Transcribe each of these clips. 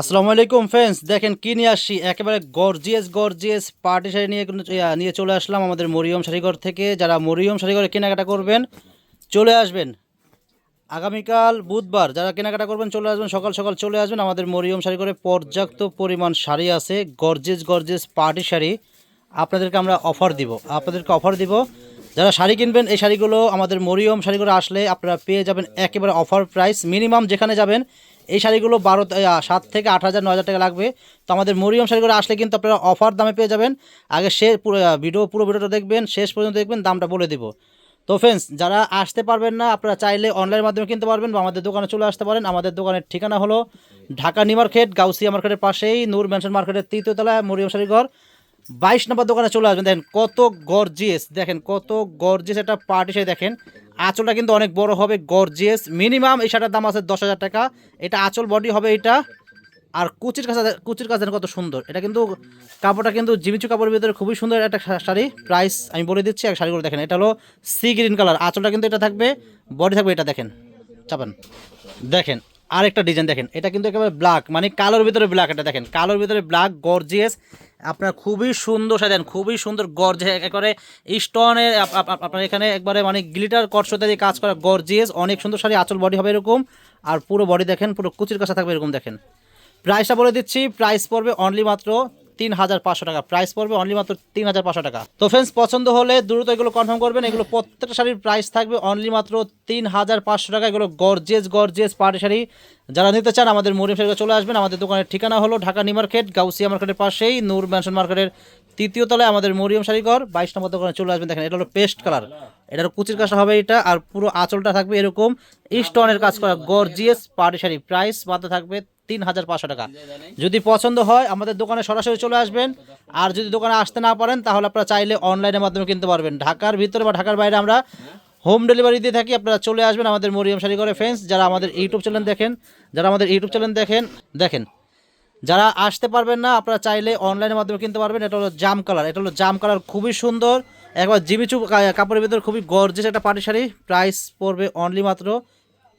আসসালামু আলাইকুম ফ্রেন্ডস দেখেন কি নিয়ে আসছি? একেবারে গর্জিয়াস গর্জিয়াস পার্টি শাড়ি নিয়ে নিয়ে চলে আসলাম আমাদের মরিয়ম শাড়িঘর থেকে। যারা মরিয়ম শাড়িঘরে কেনাকাটা করবেন, চলে আসবেন। আগামীকাল বুধবার যারা কেনাকাটা করবেন, চলে আসবেন, সকাল সকাল চলে আসবেন। আমাদের মরিয়ম শাড়িঘরে পর্যাপ্ত পরিমাণ শাড়ি আছে। গর্জেস গর্জেস পার্টি শাড়ি আপনাদেরকে আমরা অফার দিব। আপনাদেরকে অফার দিব। যারা শাড়ি কিনবেন, এই শাড়িগুলো আমাদের মরিয়ম শাড়িগুলো আসলে আপনারা পেয়ে যাবেন একেবারে অফার প্রাইস। মিনিমাম যেখানে যাবেন, এই শাড়িগুলো বারো সাত থেকে আট হাজার, নয় হাজার টাকা লাগবে। তো আমাদের মরিয়ম শাড়িগুলো আসলে কিন্তু আপনারা অফার দামে পেয়ে যাবেন। আগে সে পুরো ভিডিও পুরো ভিডিওটা দেখবেন, শেষ পর্যন্ত দেখবেন, দামটা বলে দিব। তো ফ্রেন্ডস যারা আসতে পারবেন না, আপনারা চাইলে অনলাইনের মাধ্যমে কিনতে পারবেন বা আমাদের দোকানে চলে আসতে পারেন। আমাদের দোকানের ঠিকানা হলো ঢাকা নিউ মার্কেট, গাউসিয়া মার্কেটের পাশেই, নূর ম্যানশন মার্কেটের তৃতীয় তলায় মরিয়ম শাড়ি ঘর। বাইশ নম্বর দোকানে চলে আসবেন। দেখেন কত গর্জিয়াস দেখেন কত গর্জিয়াস একটা পার্টি শাড়ি দেখেন। আঁচলটা কিন্তু অনেক বড় হবে গর্জিয়াস মিনিমাম এই শাড়িটার দাম আছে দশ হাজার টাকা। এটা আঁচল বডি হবে এটা। আর কুচির কাছে কুচির কাছে কত সুন্দর। এটা কিন্তু কাপড়টা কিন্তু জিমিচু কাপড়ের ভিতরে খুবই সুন্দর একটা শাড়ি। প্রাইস আমি বলে দিচ্ছি, এক শাড়িগুলো দেখেন। এটা হলো সি গ্রিন কালার আঁচলটা কিন্তু এটা থাকবে বডি থাকবে এটা, দেখেন। চাপান। দেখেন আরেকটা ডিজাইন দেখেন। এটা কিন্তু একেবারে ব্ল্যাক মানে কালোর ভিতরে ব্ল্যাক এটা দেখেন। কালোর ভিতরে ব্ল্যাক গর্জিয়াস আপনার খুবই সুন্দর সাজেন, খুবই সুন্দর গর্জে একেবারে স্টোনের আপনার এখানে একবারে মানে গ্লিটার কটসতে দিয়ে কাজ করা গর্জিয়াস অনেক সুন্দর শাড়ি, আঁচল বডি হবে এরকম। আর পুরো বডি দেখেন, পুরো কুচির কাছা থাকবে এরকম দেখেন। প্রাইসটা বলে দিচ্ছি প্রাইস পড়বে অনলি মাত্র তিন হাজার পাঁচশো টাকা। প্রাইস পড়বে অনলি মাত্র তিন হাজার পাঁচশো টাকা। তো ফ্রেন্ডস পছন্দ হলে দ্রুত এগুলো কনফার্ম করবেন। এগুলো প্রত্যেকটা শাড়ির প্রাইস থাকবে অনলি মাত্র তিন হাজার পাঁচশো টাকা। এগুলো গর্জেস গর্জেস পাটি শাড়ি। যারা নিতে চান, আমাদের মরিম শাড়ি চলে আসবেন। আমাদের দোকানের ঠিকানা হলো ঢাকা নিউ মার্কেট গাউসিয়া মার্কেটের পাশেই, নূর ম্যানশন মার্কেটের তৃতীয় তলায় আমাদের মরিয়ম শাড়িঘর বাইশ নম্বর দোকানে চলে আসবেন। দেখেন, এটা হলো পেস্ট কালার। এটার কুচির কাজটা হবে এটা, আর পুরো আঁচলটা থাকবে এরকম। স্টোনের কাজ করা গর্জিয়াস পার্টি শাড়ি। প্রাইস মাত্র থাকবে তিন হাজার পাঁচশো টাকা। যদি পছন্দ হয়, আমাদের দোকানে সরাসরি চলে আসবেন। আর যদি দোকানে আসতে না পারেন, তাহলে আপনারা চাইলে অনলাইনের মাধ্যমে কিনতে পারবেন। ঢাকার ভিতরে বা ঢাকার বাইরে আমরা হোম ডেলিভারি দিয়ে থাকি। আপনারা চলে আসবেন আমাদের মরিয়ম শাড়ি করে ফ্রেন্ডস যারা আমাদের ইউটিউব চ্যানেল দেখেন, যারা আমাদের ইউটিউব চ্যানেল দেখেন দেখেন। যারা আসতে পারবেন না, আপনারা চাইলে অনলাইনের মাধ্যমে কিনতে পারবেন। এটা হলো জাম কালার এটা হলো জাম কালার খুবই সুন্দর। একবার জিমিচু কাপড়ের ভিতরে খুবই গর্জেস একটা পাটি শাড়ি। প্রাইস পড়বে অনলি মাত্র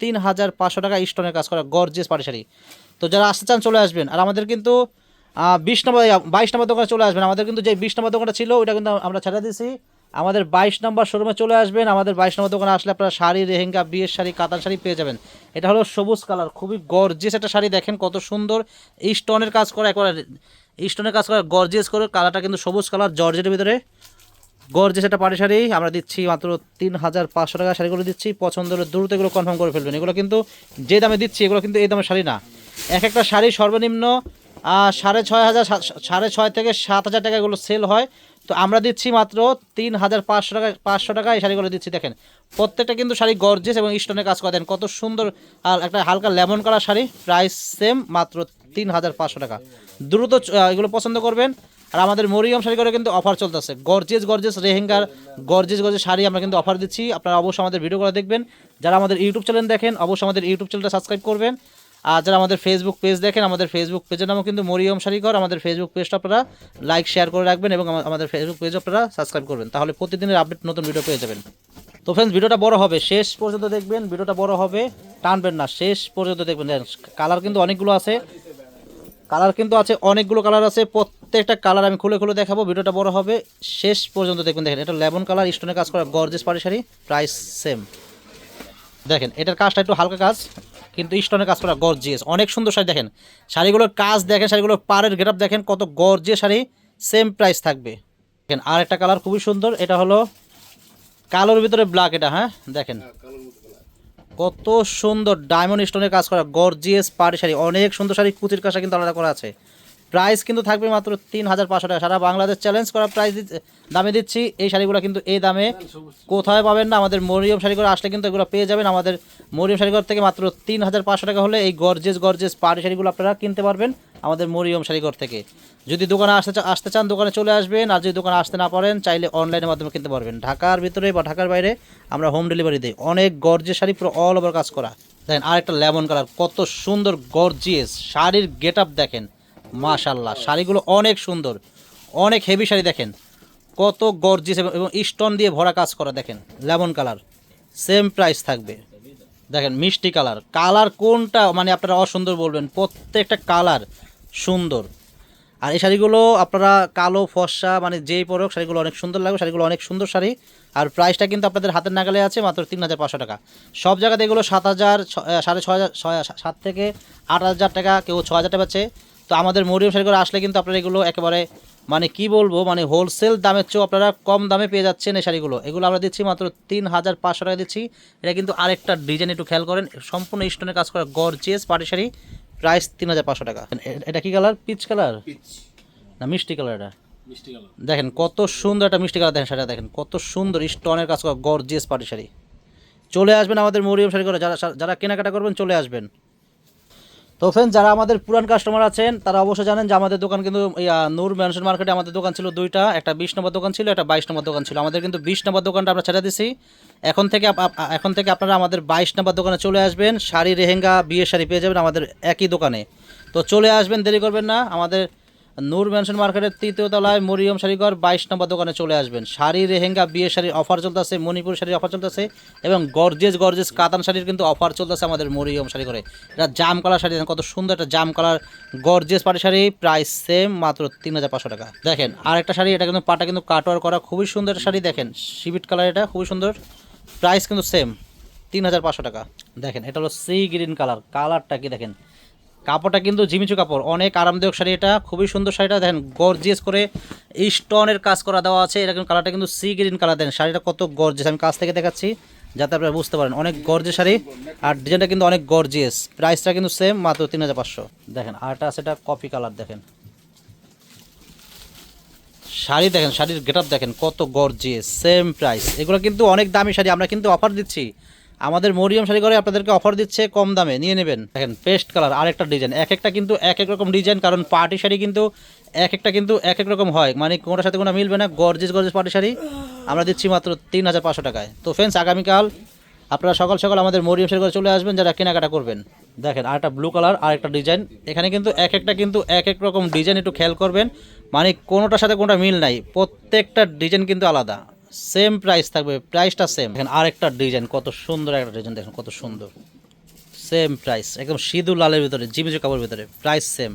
তিন হাজার পাঁচশো টাকা স্টোনের কাজ করা গর্জেস পাটি শাড়ি। তো যারা আসতে চান চলে আসবেন। আর আমাদের কিন্তু বিশ নম্বর, বাইশ নম্বর দোকানে চলে আসবেন। আমাদের কিন্তু যে বিশ নম্বর দোকানটা ছিল, ওইটা কিন্তু আমরা ছেড়ে দিয়েছি। আমাদের বাইশ নম্বর শোরুমে চলে আসবেন। আমাদের বাইশ নম্বর দোকানে আসলে আপনারা শাড়ি রেহেঙ্গা বিয়ের শাড়ি, কাতার শাড়ি পেয়ে যাবেন। এটা হলো সবুজ কালার, খুবই গর্জিয়াস একটা শাড়ি দেখেন, কত সুন্দর। এই স্টোনের কাজ করা একবার স্টোনের কাজ করা গর্জিয়াস করে, কালারটা কিন্তু সবুজ কালার জর্জেটের ভিতরে। গর্জিয়াস একটা পাটি শাড়ি, আমরা দিচ্ছি মাত্র তিন হাজার পাঁচশো টাকা শাড়িগুলো দিচ্ছি। পছন্দ হলে দ্রুত এগুলো কনফার্ম করে ফেলবেন। এগুলো কিন্তু যে দামে দিচ্ছি, এগুলো কিন্তু এই দামের শাড়ি না। এক একটা শাড়ি সর্বনিম্ন সাড়ে ছয় হাজার সাড়ে ছয় থেকে সাত হাজার টাকা এগুলো সেল হয়। তো আমরা দিচ্ছি মাত্র তিন হাজার পাঁচশো টাকা পাঁচশো টাকা এই শাড়িগুলো দিচ্ছি, দেখেন। প্রত্যেকটা কিন্তু শাড়ি গর্জেস এবং স্টোনের কাজ করে। দেন কত সুন্দর আর একটা হালকা lemon colour sari price same মাত্র তিন হাজার পাঁচশো টাকা। দ্রুত এগুলো পছন্দ করবেন। আর আমাদের মরিয়ম শাড়ি করে কিন্তু অফার চলতেছে। গর্জেস গর্জিয়াস রেহেঙ্গার গর্জিয়াস গর্জেস শাড়ি আমরা কিন্তু অফার দিচ্ছি। আপনারা অবশ্যই আমাদের ভিডিওগুলো দেখবেন। যারা আমাদের ইউটিউব চ্যানেল দেখেন, অবশ্যই আমাদের ইউটিউব চ্যানেলটা সাবস্ক্রাইব করবেন। আর যারা আমাদের ফেসবুক পেজ দেখেন, আমাদের ফেসবুক পেজের নামও কিন্তু মরিয়ম শাড়িঘর আমাদের ফেসবুক পেজটা আপনারা লাইক শেয়ার করে রাখবেন এবং আমাদের ফেসবুক পেজ আপনারা সাবস্ক্রাইব করবেন। তাহলে প্রতিদিনের আপডেট নতুন ভিডিও পেয়ে যাবেন। তো ফ্রেন্ডস ভিডিওটা বড় হবে। শেষ পর্যন্ত দেখবেন ভিডিওটা বড় হবে। টানবেন না। শেষ পর্যন্ত দেখবেন। কালার কিন্তু অনেকগুলো আছে। কালার কিন্তু আছে, অনেকগুলো কালার আছে। প্রত্যেকটা কালার আমি খুলে খুলে দেখাবো। ভিডিওটা বড় হবে। শেষ পর্যন্ত দেখবেন। দেখেন, এটা লেমন কালার স্টোনের কাজ করা গর্জেস পাড়ি শাড়ি প্রাইস সেম দেখেন, এটার কাজটা একটু হালকা কাজ। কিন্তু স্টোনের কাজ করা গর্জিয়াস। অনেক সুন্দর শাড়ি দেখেন। শাড়িগুলোর কাজ দেখেন শাড়িগুলোর পাড়ের গেটআপ দেখেন কত গর্জিয়াস শাড়ি। সেম প্রাইস থাকবে। দেখেন আর একটা কালার খুবই সুন্দর এটা হলো কালোর ভিতরে ব্ল্যাক এটা হ্যাঁ? দেখেন। কত সুন্দর ডায়মন্ড স্টোনের কাজ করা গর্জিয়াস পাড়ি শাড়ি অনেক সুন্দর শাড়ি কুচির কাশা কিন্তু আলাদা করা আছে। প্রাইস কিন্তু থাকবে মাত্র তিন হাজার পাঁচশো টাকা। সারা বাংলাদেশ চ্যালেঞ্জ করা প্রাইস দামে দিচ্ছি। এই শাড়িগুলো কিন্তু এই দামে কোথায় পাবেন না? আমাদের মরিয়ম শাড়িঘর আসলে কিন্তু এগুলো পেয়ে যাবেন। আমাদের মরিয়ম শাড়িঘর থেকে মাত্র তিন হাজার পাঁচশো টাকা হলে এই গর্জেস গর্জেস পাড়ি শাড়িগুলো আপনারা কিনতে পারবেন আমাদের মরিয়ম শাড়িঘর থেকে। যদি দোকানে আসতে আসতে চান দোকানে চলে আসবেন। আর যদি দোকানে আসতে না পারেন চাইলে অনলাইনের মাধ্যমে কিনতে পারবেন। ঢাকার ভিতরে বা ঢাকার বাইরে আমরা হোম ডেলিভারি দিই। অনেক গর্জেস শাড়ি পুরো অল ওভার কাজ করা। দেখেন আরেকটা লেমন কালার কত সুন্দর গর্জিয়াস শাড়ির গেট আপ দেখেন। মাশাল্লাহ শাড়িগুলো অনেক সুন্দর, অনেক হেভি শাড়ি দেখেন। কত গর্জিস এবং স্টোন দিয়ে ভরা কাজ করা দেখেন লেমন কালার সেম প্রাইস থাকবে। দেখেন, মিষ্টি কালার কালার কোনটা মানে আপনারা অসুন্দর বলবেন, প্রত্যেকটা কালার সুন্দর। আর এই শাড়িগুলো আপনারা কালো, ফর্সা মানে যেই পরক, শাড়িগুলো অনেক সুন্দর লাগবে, শাড়িগুলো অনেক সুন্দর শাড়ি। আর প্রাইসটা কিন্তু আপনাদের হাতের নাগালে আছে, মাত্র তিন হাজার পাঁচশো টাকা। সব জায়গাতে এগুলো সাত হাজার সাড়ে ছয় হাজার সাত থেকে আট হাজার টাকা, কেউ ছ হাজার টাকা পাচ্ছে তো আমাদের মরিয়ম শাড়িগুলো আসলে কিন্তু আপনারা এগুলো একেবারে মানে কি বলব মানে হোলসেল দামের চেয়েও আপনারা কম দামে পেয়ে যাচ্ছেন এই শাড়িগুলো। এগুলো আমরা দিচ্ছি মাত্র তিন হাজার পাঁচশো টাকা দিচ্ছি। এটা কিন্তু আরেকটা ডিজাইন একটু খেয়াল করেন সম্পূর্ণ স্টোনের কাজ করা গর্জিয়াস পাটি শাড়ি প্রাইস তিন হাজার পাঁচশো টাকা। এটা কি কালার পিচ কালার না মিষ্টি কালার এটা? দেখেন কত সুন্দর একটা মিষ্টি কালার দেখেন শাড়িটা দেখেন কত সুন্দর স্টোনের কাজ করা গর্জিয়াস পাটি শাড়ি। চলে আসবেন আমাদের মরিয়ম শাড়ি করে যারা যারা কেনাকাটা করবেন চলে আসবেন। তো ফ্রেন্ড যারা আমাদের পুরান কাস্টমার আছেন, তারা অবশ্যই জানেন যে আমাদের দোকান কিন্তু নূর ম্যানশন মার্কেটে আমাদের দোকান ছিল দুইটা, একটা বিশ নম্বর দোকান ছিল, একটা বাইশ নম্বর দোকান ছিল। আমাদের কিন্তু বিশ নম্বর দোকানটা আমরা ছেড়ে দিছি। এখন থেকে এখন থেকে আপনারা আমাদের বাইশ নম্বর দোকানে চলে আসবেন, শাড়ি, রেহেঙ্গা, বিয়ের শাড়ি পেয়ে যাবেন আমাদের একই দোকানে। তো চলে আসবেন, দেরি করবেন না। আমাদের নূর ম্যানশন মার্কেটের তৃতীয় তলায় মরিয়ম শাড়িঘর বাইশ নম্বর দোকানে চলে আসবেন। শাড়ি, রেহেঙ্গা বিয়ে শাড়ির অফার চলতেছে, মণিপুর শাড়ির অফার চলতেছে এবং গর্জেস গর্জেস কাতান শাড়ির কিন্তু অফার চলতেছে আমাদের মরিয়ম শাড়ি করে এটা জাম কালার শাড়ি কত সুন্দর একটা জাম কালার, গর্জেস পাটি শাড়ি প্রাইস সেম মাত্র তিন হাজার পাঁচশো টাকা। দেখেন আর একটা শাড়ি, এটা কিন্তু পাটা কিন্তু কাটওয়ার করা খুবই সুন্দর শাড়ি, দেখেন সিভিট কালার এটা খুবই সুন্দর প্রাইস কিন্তু সেম তিন হাজার পাঁচশো টাকা। দেখেন, এটা হলো সি গ্রিন কালার কালারটা কি দেখেন? কাপড়টা কিন্তু জিমিচু কাপড়। অনেক আরামদায়ক শাড়ি এটা, খুবই সুন্দর শাড়িটা। দেখেন গর্জিয়াস করে স্টোনের কাজ করা দেওয়া আছে। এরকম কালারটা কিন্তু সি গ্রিন কালার দেন শাড়িটা কত গর্জিয়াস আমি কাছ থেকে দেখাচ্ছি, যাতে আপনারা বুঝতে পারেন। অনেক গর্জিয়াস শাড়ি। আর ডিজাইনটা কিন্তু অনেক গর্জিয়াস প্রাইসটা কিন্তু সেম মাত্র তিন হাজার পাঁচশো। দেখেন আরটা এটা কপি কালার দেখেন। শাড়ি দেখেন, শাড়ির গেট দেখেন, কত গর্জিয়াস সেম প্রাইস এগুলো কিন্তু অনেক দামি শাড়ি, আমরা কিন্তু অফার দিচ্ছি। আমাদের মরিয়ম শাড়ি করে আপনাদেরকে অফার দিচ্ছে কম দামে, নিয়ে নেবেন। দেখেন পেস্ট কালার আরেকটা ডিজাইন এক একটা কিন্তু এক এক রকম ডিজাইন কারণ পার্টি শাড়ি কিন্তু এক একটা কিন্তু এক এক রকম হয়। মানে কোনোটার সাথে কোনো মিলবে না গর্জিস গর্জিস পার্টি শাড়ি। আমরা দিচ্ছি মাত্র তিন হাজার পাঁচশো টাকায়। তো ফ্রেন্ডস আগামীকাল আপনারা সকাল সকাল আমাদের মরিয়ম শাড়ি করে চলে আসবেন, যারা কেনাকাটা করবেন। দেখেন, আরেকটা ব্লু কালার আর একটা ডিজাইন এখানে কিন্তু এক একটা কিন্তু এক এক রকম ডিজাইন একটু খেয়াল করবেন। মানে কোনোটার সাথে কোনোটা মিল নাই, প্রত্যেকটা ডিজাইন কিন্তু আলাদা। সেম প্রাইস থাকবে প্রাইসটা সেম দেখেন আরেকটা ডিজাইন কত সুন্দর একটা ডিজাইন দেখেন কত সুন্দর। সেম প্রাইস একদম সিঁদুর লালের ভিতরে জিমিজু কাপড়ের ভিতরে প্রাইস সেম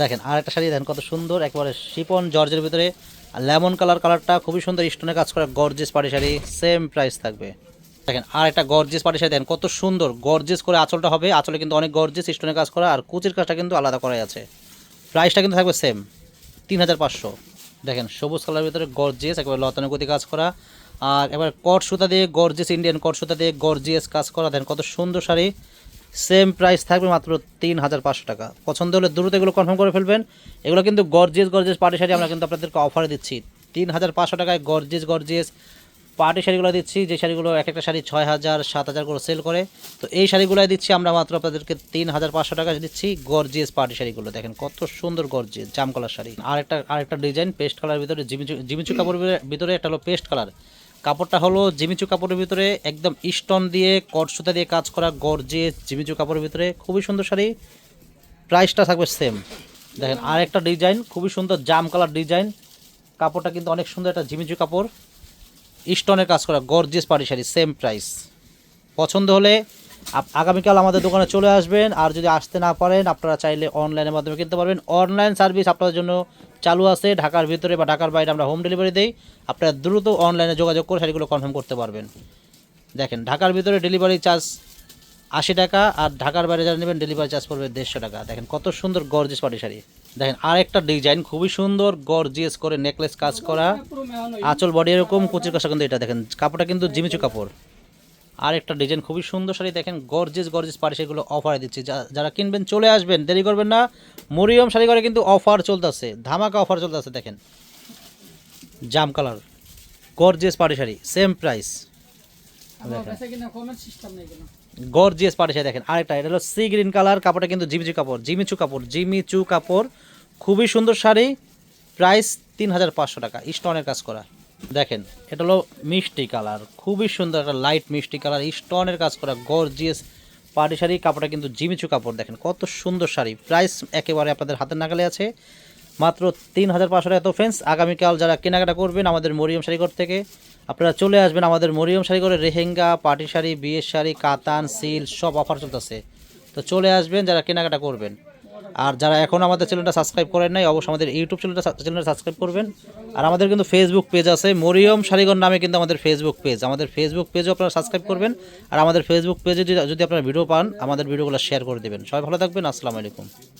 দেখেন আর একটা শাড়ি, দেখেন কত সুন্দর, একেবারে শিপন জর্জের ভিতরে। আর লেমন কালার, কালারটা খুবই সুন্দর, স্টোনে কাজ করা গর্জেস পাটি শাড়ি সেম প্রাইস থাকবে। দেখেন আর একটা গর্জেস পাটি শাড়ি, দেখেন কত সুন্দর গর্জিস করে আঁচলটা হবে, আঁচলে কিন্তু অনেক গর্জেস স্টোনে কাজ করা, আর কুচির কাজটা কিন্তু আলাদা করাই আছে। প্রাইসটা কিন্তু থাকবে সেম তিন হাজার পাঁচশো। দেখেন, সবুজ কালারের ভিতরে গর্জিয়াস একেবারে লতানো গতি কাজ করা। আর এবার কট সুতা দিয়ে গর্জিয়াস ইন্ডিয়ান কট সুতা দিয়ে গর্জিয়াস কাজ করা। দেখেন, কত সুন্দর শাড়ি। সেম প্রাইস থাকবে মাত্র তিন হাজার পাঁচশো টাকা। পছন্দ হলে দ্রুত এগুলো কনফার্ম করে ফেলবেন। এগুলো কিন্তু গর্জিয়াস গর্জিয়াস পার্টি শাড়ি আমরা কিন্তু আপনাদেরকে অফারে দিচ্ছি। তিন হাজার পাঁচশো টাকায় গর্জিয়াস গর্জিয়াস পার্টি শাড়িগুলো দিচ্ছি, যে শাড়িগুলো এক একটা শাড়ি ছয় হাজার, সাত হাজার করে সেল করে। তো এই শাড়িগুলোই দিচ্ছি, আমরা মাত্র আপনাদেরকে তিন হাজার পাঁচশো টাকা দিচ্ছি গর্জিয়াস পার্টি শাড়িগুলো। দেখেন কত সুন্দর গর্জিয়াস জাম কালার শাড়ি। আরেকটা আরেকটা ডিজাইন পেস্ট কালার ভিতরে জিমিচু জিমিচু কাপড়ের ভিতরে- একটা হলো পেস্ট কালার কাপড়টা হলো জিমিচু কাপড়ের ভিতরে একদম স্টোন দিয়ে কট সুতা দিয়ে কাজ করা গর্জিয়াস জিমিচু কাপড়ের ভিতরে। খুবই সুন্দর শাড়ি। প্রাইসটা থাকবে সেম দেখেন আরেকটা ডিজাইন খুবই সুন্দর জাম কালার ডিজাইন কাপড়টা কিন্তু অনেক সুন্দর একটা জিমিচু কাপড়। স্টোনের কাজ করা, গর্জিয়াস পাটি শাড়ি সেম প্রাইস পছন্দ হলে আগামীকাল আমাদের দোকানে চলে আসবেন, আর যদি আসতে না পারেন, আপনারা চাইলে অনলাইনের মাধ্যমে কিনতে পারবেন। অনলাইন সার্ভিস আপনাদের জন্য চালু আছে, ঢাকার ভিতরে বা ঢাকার বাইরে আমরা হোম ডেলিভারি দিই। আপনারা দ্রুত অনলাইনে যোগাযোগ করে শাড়িগুলো কনফার্ম করতে পারবেন। দেখেন, ঢাকার ভিতরে ডেলিভারি চার্জ আশি টাকা আর ঢাকার বাইরে যারা নেবেন ডেলিভারি চার্জ পড়বে দেড়শো টাকা। দেখেন কত সুন্দর গর্জিয়াস পাটি শাড়ি। দেখেন আর একটা ডিজাইন খুবই সুন্দর গর্জিয়াস করে নেকলেস কাজ করা। আঁচল বডি এরকম কুচির কষা কিন্তু এটা দেখেন। কাপড়টা কিন্তু জিমিচু কাপড়। আর একটা ডিজাইন খুবই সুন্দর শাড়ি দেখেন গর্জিস গর্জিস পাড়ি সেগুলো অফারে দিচ্ছি। যা- যারা কিনবেন চলে আসবেন। দেরি করবেন না। মরিয়ম শাড়ি করে কিন্তু অফার চলতেছে। ধামাকা অফার চলতেছে দেখেন। জাম কালার গর্জিয়াস পাড়ি শাড়ি সেম প্রাইস গর্জিয়াস পাড়ি শাড়ি দেখেন। আরেকটা, এটা হলো সি গ্রিন কালার কাপড়টা কিন্তু জিমিচু কাপড় জিমিচু কাপড় জিমিচু কাপড়। খুবই সুন্দর শাড়ি প্রাইস তিন হাজার পাঁচশো টাকা, স্টোনের কাজ করা। দেখেন, এটা হলো মিষ্টি কালার, খুবই সুন্দর একটা লাইট মিষ্টি কালার, স্টোনের কাজ করা গর্জিয়াস পাটি শাড়ি, কাপড়টা কিন্তু জিমিচু কাপড়, দেখেন কত সুন্দর শাড়ি। প্রাইস একেবারে আপনাদের হাতের নাগালে আছে। মাত্র তিন হাজার পাঁচশো টাকা। তো ফ্রেন্ডস আগামীকাল যারা কেনাকাটা করবেন আমাদের মরিয়ম শাড়িঘর থেকে আপনারা চলে আসবেন আমাদের মরিয়ম শাড়িঘরের রেহেঙ্গা পাটি শাড়ি, বিয়ের শাড়ি, কাতান সিল সব অফার চলতেছে। তো চলে আসবেন, যারা কেনাকাটা করবেন। আর যারা এখন আমাদের চ্যানেলটা সাবস্ক্রাইব করেন নাই, অবশ্যই আমাদের ইউটিউব চ্যানেলটা চ্যানেলটা সাবস্ক্রাইব করবেন। আর আমাদের কিন্তু ফেসবুক পেজ আছে, মরিয়ম শাড়িঘর নামে কিন্তু আমাদের ফেসবুক পেজ আমাদের ফেসবুক পেজও আপনারা সাবস্ক্রাইব করবেন। আর আমাদের ফেসবুক পেজে যদি আপনারা ভিডিও পান, আমাদের ভিডিওগুলো শেয়ার করে দেবেন। সবাই ভালো থাকবেন, আসসালামু আলাইকুম।